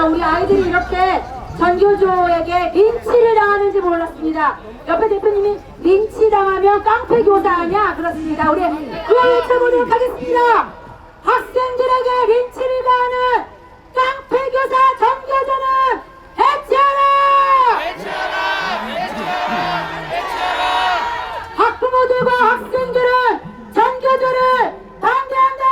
자, 우리 아이들이 이렇게 전교조에게 린치를 당하는지 몰랐습니다. 옆에 대표님이 린치 당하면 깡패 교사 아니야? 그렇습니다. 우리 그거 외쳐보도록 하겠습니다. 학생들에게 린치를 당하는 깡패 교사 전교조는 해체하라! 학부모들과 학생들은 전교조를 반대한다!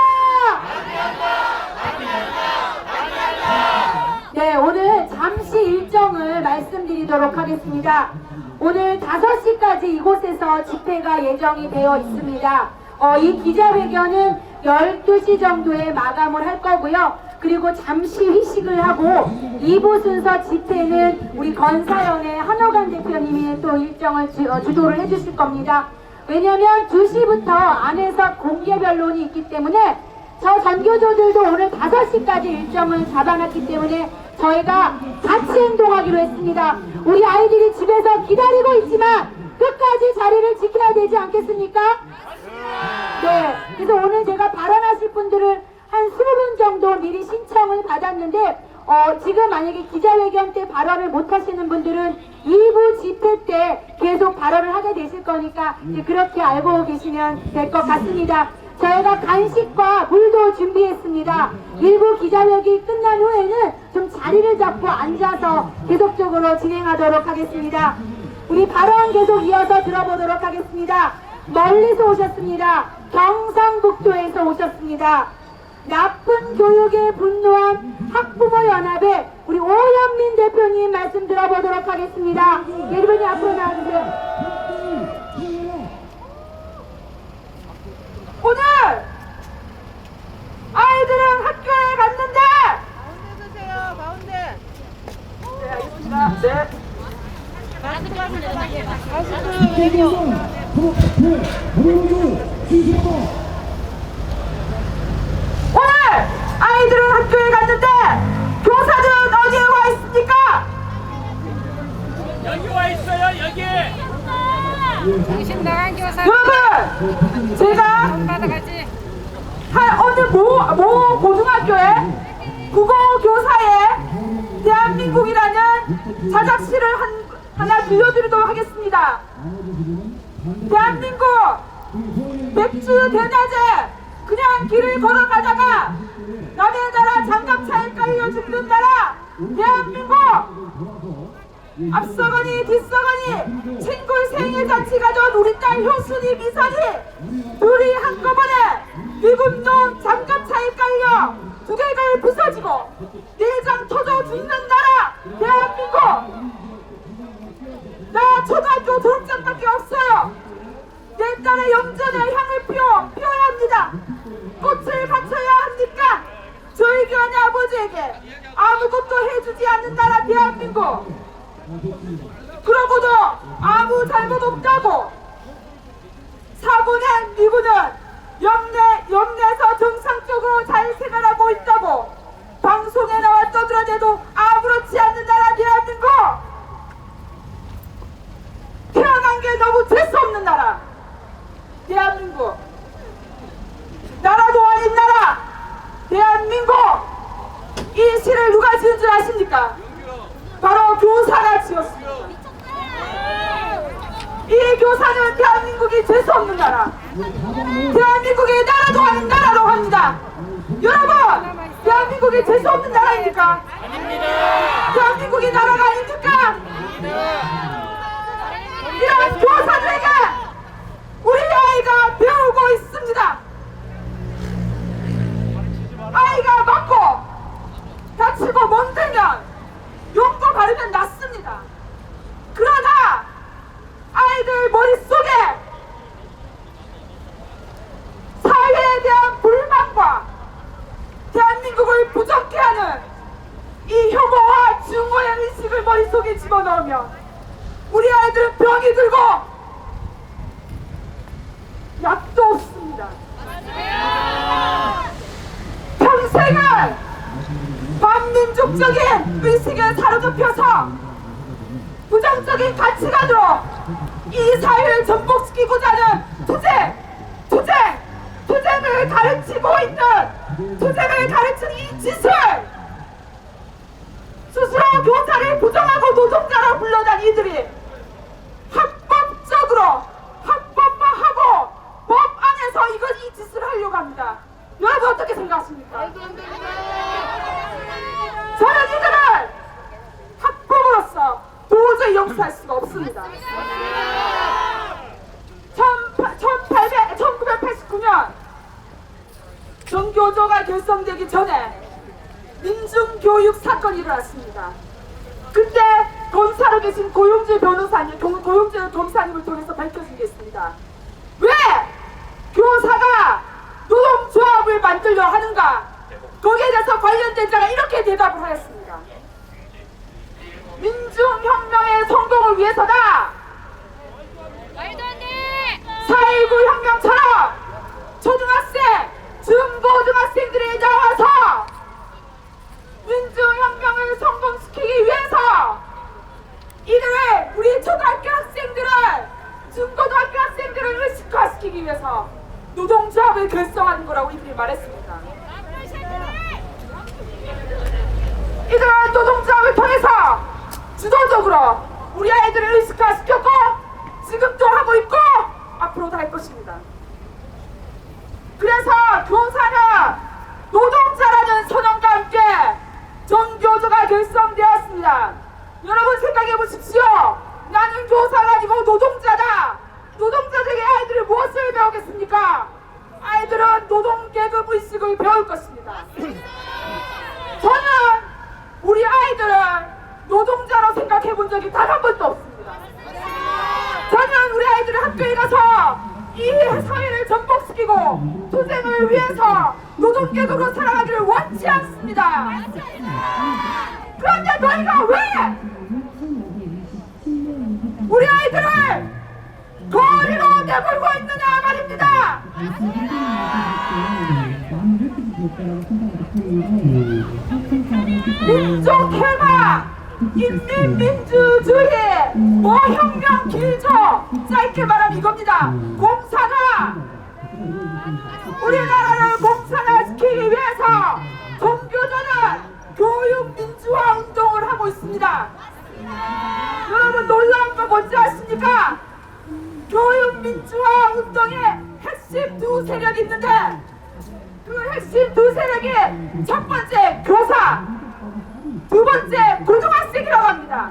네, 오늘 잠시 일정을 말씀드리도록 하겠습니다. 오늘 5시까지 이곳에서 집회가 예정이 되어 있습니다. 어, 이 기자회견은 12시 정도에 마감을 할 거고요. 그리고 잠시 휴식을 하고 2부 순서 집회는 우리 건사연의 한호관 대표님이 또 일정을 주, 어, 주도를 해주실 겁니다. 왜냐면 2시부터 안에서 공개 변론이 있기 때문에 저 전교조들도 오늘 5시까지 일정을 잡아놨기 때문에 저희가 같이 행동하기로 했습니다. 우리 아이들이 집에서 기다리고 있지만 끝까지 자리를 지켜야 되지 않겠습니까? 네. 그래서 오늘 제가 발언하실 분들을 한 20분 정도 미리 신청을 받았는데 어, 지금 만약에 기자회견 때 발언을 못 하시는 분들은 2부 집회 때 계속 발언을 하게 되실 거니까 그렇게 알고 계시면 될 것 같습니다. 저희가 간식과 물도 준비했습니다. 일부 기자회견이 끝난 후에는 좀 자리를 잡고 앉아서 계속적으로 진행하도록 하겠습니다. 우리 발언 계속 이어서 들어보도록 하겠습니다. 멀리서 오셨습니다. 경상북도에서 오셨습니다. 나쁜 교육에 분노한 학부모 연합의 우리 오현민 대표님 말씀 들어보도록 하겠습니다. 여러분이 앞으로 나와주세요. 오늘 아이들은 학교에 갔는데 가운데 서세요, 가운데. 네 알겠습니다. 네. 오늘 아이들은 학교에 갔는데 교사들은 어디에 와 있습니까? 여기 와 있어요 여기 당신 나간 교사 여러분 제가 받아가지. 한 어느 모, 모 고등학교에 국어 교사의 대한민국이라는 자작시를 한, 하나 들려드리도록 하겠습니다. 대한민국 맥주 대낮에 그냥 길을 걸어가다가 남의 나라 장갑차에 깔려 죽는 나라 대한민국 앞서거니 뒤서거니 친구 생일 잔치 가져온 우리 딸 효순이 미선이 둘이 한꺼번에 미군 놈 장갑차에 깔려 두개가 부서지고 내장 터져 죽는 나라 대한민국 나 초등학교 졸업장밖에 없어요. 내 딸의 영전에 향을 피워 피워야 합니다. 꽃을 바쳐야 합니까? 저희 교환의 아버지에게 아무것도 해주지 않는 나라 대한민국. 그러고도 아무 잘못 없다고 사고낸 미군은 영내 영내에서 정상적으로 잘 생활하고 있다고 방송에 나와 떠들어대도 아무렇지 않는 나라 대한민국 태어난 게 너무 재수 없는 나라 대한민국 나라도 아닌 나라 대한민국 이 시를 누가 지은 줄 아십니까? 바로 교사가 지었습니다. 이 교사는 대한민국이 재수 없는 나라. 대한민국이 나라도 아닌 나라라고 합니다. 여러분, 대한민국이 재수 없는 나라입니까? 아닙니다. 대한민국이 나라가 아닙니까? 이런 교사들에게 우리 아이가 배우고 있습니다. 아이가 맞고 다치고 멍들면 용거 바르면 낫습니다. 그러나 아이들 머릿속에 사회에 대한 불만과 대한민국을 부정케 하는 이 혐오와 증오의 의식을 머릿속에 집어넣으면 우리 아이들은 병이 들고 약도 없습니다. 반민족적인 의식에 사로잡혀서 부정적인 가치관으로 이 사회를 전복시키고자 하는 투쟁, 투쟁, 투쟁을 가르치고 있는 투쟁을 가르치는 이 짓을 스스로 교사를 부정하고 노동자라 불러단 이들이 합법적으로 합법화하고 법 안에서 이것 이 짓을 하려고 합니다. 여러분 어떻게 생각하십니까? 저는 이들을 학법으로서 도저히 용서할 수가 없습니다. 1800, 1989년 전교조가 결성되기 전에 민중교육 사건이 일어났습니다. 그때 검사로 계신 고용재 변호사님, 고- 고용재 검사님을 통해서 밝혀진 게 있습니다. 왜 교사가 노동조합을 만들려 하는가? 거기에 대해서 관련된 자가 이렇게 대답을 하였습니다. 민중혁명의 성공을 위해서다. 말도 안 돼! 4.19 혁명처럼 초등학생, 중고등학생들이 나와서 민주혁명을 성공시키기 위해서 이들을 우리 초등학교 학생들을 중고등학교 학생들을 의식화시키기 위해서 노동조합을 결성하는 거라고 이들이 말했습니다. 이들은 노동조합을 통해서 주도적으로 우리 아이들을 의식화시켰고 지금도 하고 있고 앞으로도 할 것입니다. 그래서 교사는 노동자라는 선언과 함께 전교조가 결성되었습니다. 여러분 생각해 보십시오. 나는 교사가 아니고 노동자다. 노동자들에게 아이들이 무엇을 배우겠습니까? 아이들은 노동계급 의식을 배울 것입니다. 저는 우리 아이들을 노동자로 생각해 본 적이 단 한 번도 없습니다. 저는 우리 아이들을 학교에 가서 이 사회를 전복시키고 투쟁을 위해서 노동계급으로 살아가기를 원치 않습니다. 그런데 너희가 왜 우리 아이들을 거리로 내몰고 있느냐 말입니다. 민족 해방, 인민민주주의, 뭐 혁명 길죠. 짧게 말하면 이겁니다. 공산화, 우리나라를 공산화시키기 위해서 종교조는 교육 민주화 운동을 하고 있습니다. 여러분 놀라운 거 뭔지 아십니까? 교육 민주화 운동의 핵심 두 세력이 있는데 그 핵심 두 세력이 첫 번째 교사, 두 번째 고등학생이라고 합니다.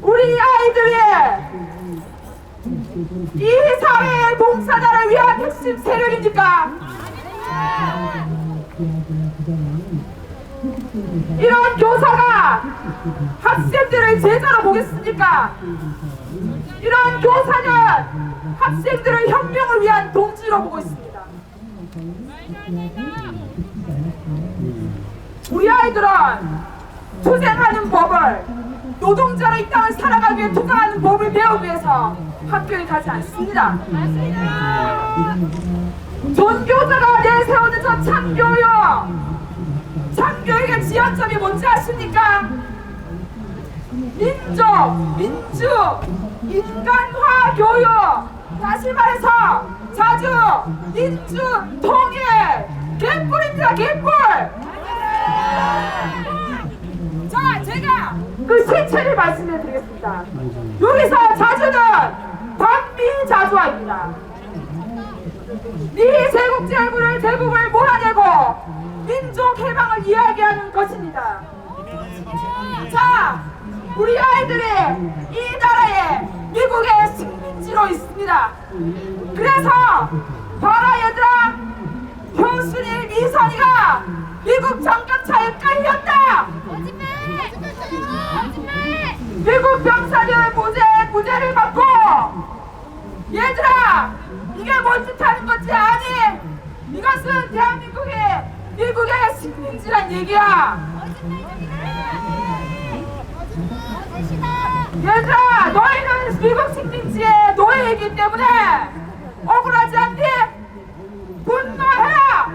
우리 아이들이 이 사회의 봉사자를 위한 핵심 세력입니까? 이런 교사가 학생들을 제자로 보겠습니까? 이런 교사는 학생들을 혁명을 위한 동지로 보고 있습니다. 우리 아이들은 투쟁하는 법을 노동자로 이 땅을 살아가기 위해 투쟁하는 법을 배우기 위해서 학교에 가지 않습니다. 전교자가 내세우는 저 참교육 참교육의 지향점이 뭔지 아십니까? 민족, 민주, 인간화 교육 다시 말해서 자주, 민주, 통일 개뿔입니다 개뿔 자 제가 그 실체를 말씀해 드리겠습니다. 여기서 자주는 반미자주화입니다. 네 제국제국을 제국을 몰아내고 민족 해방을 이야기하는 것입니다. 자, 우리 아이들이 이 나라에 미국의 지로 있습니다. 그래서 봐라 얘들아, 현순이 미선이가 미국 장갑차에 깔렸다. 미국 병사들 무죄 무죄를 받고 얘들아 이게 뭔짓 하는 건지 아니? 이것은 대한민국이 미국의 식민지란 얘기야 얘들아 너희는 노예이기 때문에 억울하지 않니? 분노해라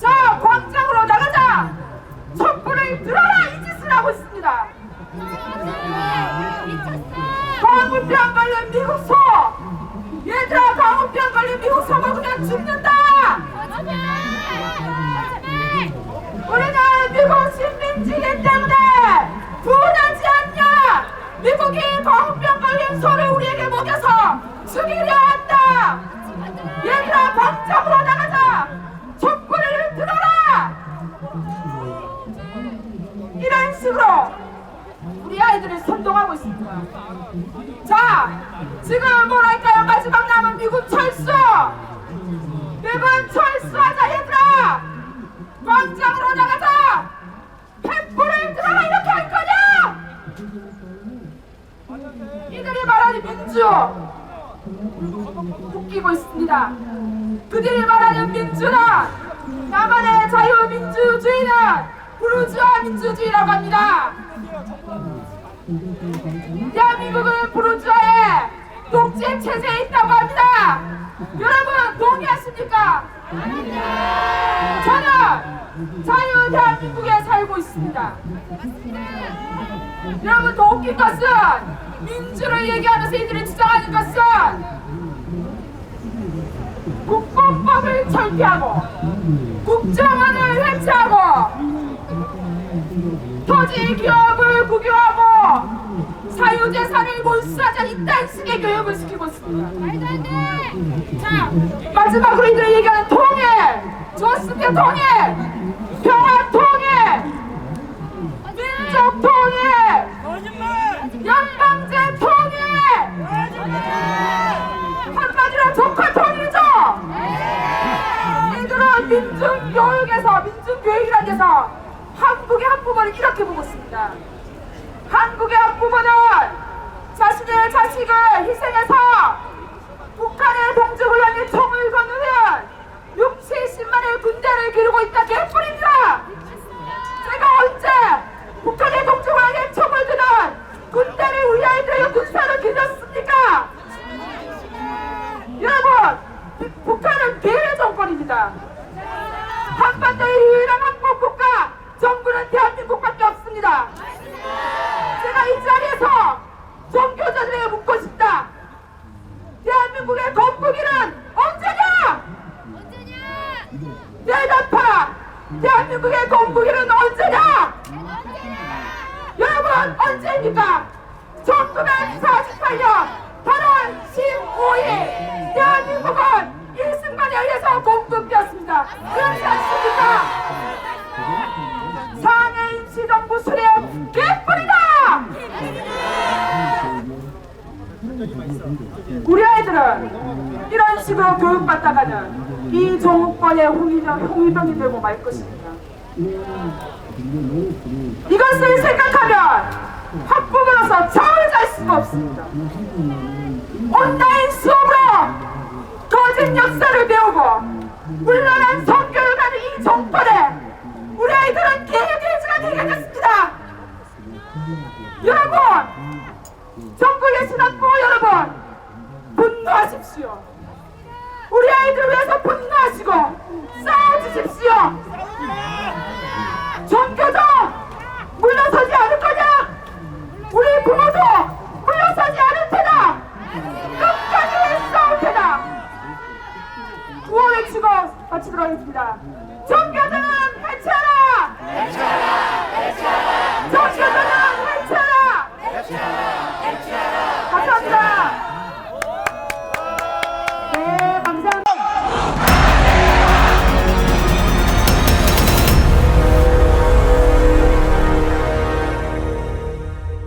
자 광장으로 나가자. 촛불을 들어라. 이 짓을 하고 있습니다. 광우병 걸린 미국 소 얘들아 광우병 걸린 미국 소 먹으면 죽는 민주 웃기고 있습니다. 그들이 말하는 민주는 나만의 자유민주주의는 부르주아 민주주의라고 합니다. 대한민국은 부르주아의 독재 체제에 있다고 합니다. 여러분 동의하십니까? 저는 자유 대한민국에 살고 있습니다. 여러분 더 웃긴 것은 민주를 얘기하면서 이들이 주장하는 것은 국보법을 철폐하고 국정원을 해체하고 토지 기업을 국유하고 사유재산을 몰수하자 이딴 식의 교육을 시키고 있습니다. 말도 안 돼. 자, 마지막으로 이들이 얘기하는 통일, 조스케 통일, 평화 통일, 민족 통일, 연방제 통일, 한마디로 조카 통일이죠. 이들은 민중교육에서 민중교육이라는 데서 한국의 학부모를 이렇게 보고 있습니다. 한국의 학부모는 자신의 자식을 희생해서 북한의 동지훈련에 총을 거누는 6, 70만의 군대를 기르고 있다 개뿔입니다. 제가 언제 북한의 동지훈련에 총을 드는 군대를 우리 아이들에게 군사로 기르었습니까? 여러분, 부- 북한은 비례 정권입니다. 한반도의 유일한 한국 국가 정부는 대한민국밖에 없습니다. 제가 이 자리에서 종교자들에게 묻고 싶다. 대한민국의 건국일은 언제냐? 언제냐? 대답하라. 대한민국의 건국일은 언제냐? 언제냐? 여러분 언제입니까? 1948년 8월 15일 대한민국은 일승만에 의해서 건국되었습니다. 그렇지 않습니까? 상해인 시정부 수령 개뿔이다! 우리 아이들은 교육받다가는 이 홍위병, 홍위병이 되고 말 것입니다. 이것을 생각하면 학부모로서 잠을 잘 수가 없습니다. 온라인 수업으로 거짓 역사를 배우고 물러난 성교육을 하는 이 정권에 우리 아이들은 개개지가 되게 됐습니다. 여러분, 전국의 신학부 여러분, 분노하십시오. 주십시오. 전교도 물러서지 않을 거냐? 우리 부모도 물러서지 않을 테다. 끝까지 싸울 테다. 구호 외치고 마치도록 하겠습니다.